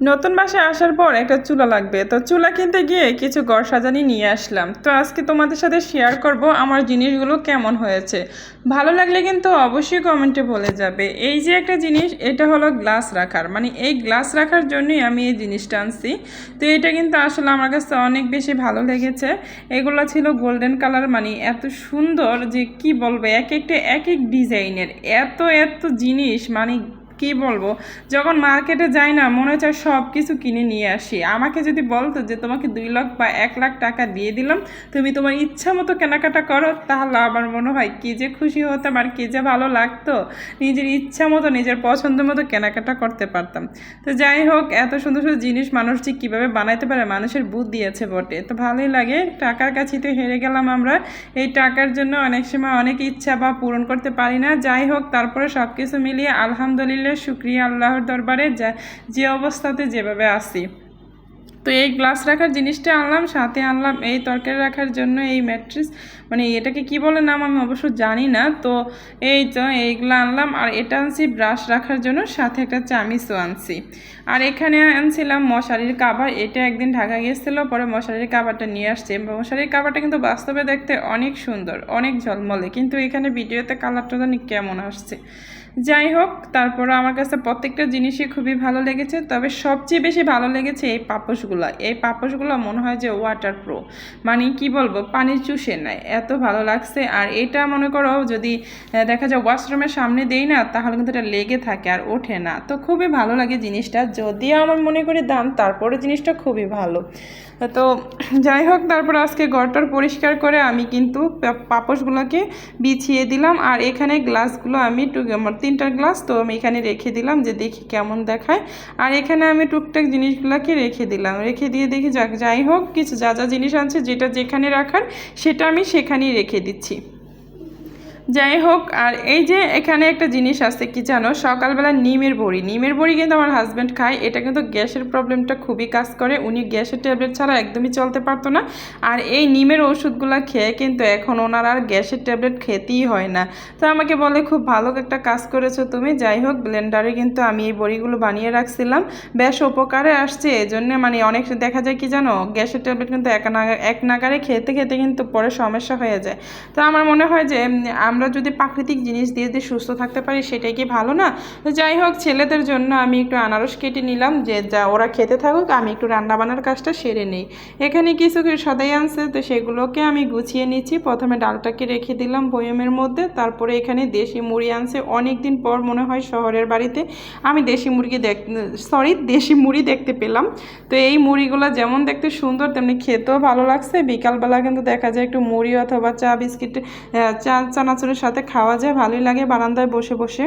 নতুন বাসায় আসার পর একটা চুলা লাগবে। তো চুলা কিনতে গিয়ে কিছু ঘর সাজানি নিয়ে আসলাম। তো আজকে তোমাদের সাথে শেয়ার করব আমার জিনিসগুলো কেমন হয়েছে। ভালো লাগলে কিন্তু অবশ্যই কমেন্টে বলে যাবে। এই যে একটা জিনিস, এটা হলো গ্লাস রাখার। মানে এই গ্লাস রাখার জন্যই আমি এই জিনিসটা আনছি। তো এটা কিন্তু আসলে আমার কাছে অনেক বেশি ভালো লেগেছে। এগুলো ছিল গোল্ডেন কালার মানে এত সুন্দর যে কি বলব, এক একটা, এক এক ডিজাইনের এত এত জিনিস মানে কি বলব? যখন মার্কেটে যাই না, মনে হচ্ছে সব কিছু কিনে নিয়ে আসি। আমাকে যদি বলতো যে, তোমাকে দুই লাখ বা এক লাখ টাকা দিয়ে দিলাম, তুমি তোমার ইচ্ছা মতো কেনাকাটা করো, তাহলে আমার মনে হয় কি যে খুশি হতাম আর কি যে ভালো লাগতো, নিজের ইচ্ছা মতো, নিজের পছন্দ মতো কেনাকাটা করতে পারতাম। তো যাই হোক, এত সুন্দর সুন্দর জিনিস মানুষ যে কীভাবে বানাইতে পারে, মানুষের বুদ্ধি আছে বটে। তো ভালোই লাগে, টাকার কাছে তো হেরে গেলাম আমরা। এই টাকার জন্য অনেক সময় অনেক ইচ্ছা বা পূরণ করতে পারি না। যাই হোক, তারপরে সব কিছু মিলিয়ে আলহামদুলিল্লাহ শুক্রিয়া আল্লাহর দরবারে যা, যে অবস্থাতে যেভাবে আসি তো এই গ্লাস রাখার জিনিসটা আনলাম, সাথে আনলাম এই তরকারি রাখার জন্য এই ম্যাট্রিস। মানে এটাকে কি বলে নাম আমি অবশ্য জানি না। তো এই তো এইগুলো আনলাম, আর এটা আনছি ব্রাশ রাখার জন্য, সাথে একটা চামিচও আনছি। আর এখানে আনছিলাম মশারির কাবার, এটা একদিন ঢাকা গিয়েছিল, পরে মশারির কাবারটা নিয়ে আসছে। মশারির কাবারটা কিন্তু বাস্তবে দেখতে অনেক সুন্দর, অনেক ঝলমলে, কিন্তু এখানে ভিডিওতে কালারটা জানি কেমন আসছে। যাই হোক তারপরে আমার কাছে প্রত্যেকটা জিনিসই খুবই ভালো লেগেছে। তবে সবচেয়ে বেশি ভালো লেগেছে এই পাপোশগুলো। এই পাপোশগুলো মনে হয় যে ওয়াটার প্রো মানে কি বলব পানি চুষে নেয়। এত ভালো লাগছে। আর এটা মনে করো, যদি দেখা যায় ওয়াশরুমের সামনে দেই না, তাহলে কিন্তু এটা লেগে থাকে আর ওঠে না। তো খুবই ভালো লাগে জিনিসটা। যদিও আমার মনে করি দাম তারপরে জিনিসটা খুবই ভালো। তো যাই হোক, তারপর আজকে ঘরটার পরিষ্কার করে আমি কিন্তু পা- পাপোশগুলোকে বিছিয়ে দিলাম। আর এখানে গ্লাসগুলো আমি তিনটা গ্লাস তো আমি এখানে রেখে দিলাম যে দেখি কেমন দেখায়। আর এখানে আমি টুকটাক জিনিসগুলোকে রেখে দিলাম। রেখে দিয়ে দেখি যাই হোক, কিছু যা যা জিনিস আছে যেটা যেখানে রাখার সেটা আমি সেখানেই রেখে দিচ্ছি। যাই হোক, আর এই যে এখানে একটা জিনিস আছে, কি জানো? সকালবেলা নিমের বড়ি। নিমের বড়ি কিন্তু আমার হাজব্যান্ড খায়। এটা কিন্তু গ্যাসের প্রবলেমটা খুবই কাজ করে। উনি গ্যাসের ট্যাবলেট ছাড়া একদমই চলতে পারতো না। আর এই নিমের ওষুধগুলো খেয়ে কিন্তু এখন ওনার আর গ্যাসের ট্যাবলেট খেতেই হয় না। তো আমাকে বলে, খুব ভালো একটা কাজ করেছ তুমি। যাই হোক ব্লেন্ডারে কিন্তু আমি এই বড়িগুলো বানিয়ে রাখছিলাম। বেশ উপকারে আসছে। এই জন্য মানে অনেক দেখা যায়, কি জানো? গ্যাসের ট্যাবলেট কিন্তু এক নাগা, এক নাগারে খেতে খেতে কিন্তু পরে সমস্যা হয়ে যায়। তো আমার মনে হয় যে আমরা যদি প্রাকৃতিক জিনিস দিয়ে যদি সুস্থ থাকতে পারি, সেটাই কি ভালো না? তো যাই হোক, ছেলেদের জন্য আমি একটু আনারস কেটে নিলাম। যে যা ওরা খেতে থাকুক, আমি একটু রান্না বান্নার কাজটা সেরে নিই। এখানে কিছু সদাই আনছে, তো সেগুলোকে আমি গুছিয়ে নিচ্ছি। প্রথমে ডালটাকে রেখে দিলাম বয়মের মধ্যে। তারপরে এখানে দেশি মুড়ি আনছে। অনেক দিন পর মনে হয় শহরের বাড়িতে। আমি দেশি মুরগি দেখ সরি দেশি মুড়ি দেখতে পেলাম। তো এই মুড়িগুলো যেমন দেখতে সুন্দর, তেমনি খেতেও ভালো লাগছে। বিকালবেলা কিন্তু দেখা যায় একটু মুড়ি অথবা চা বিস্কিট চা সাথে খাওয়া যায় ভালোই লাগে বারান্দায় বসে বসে।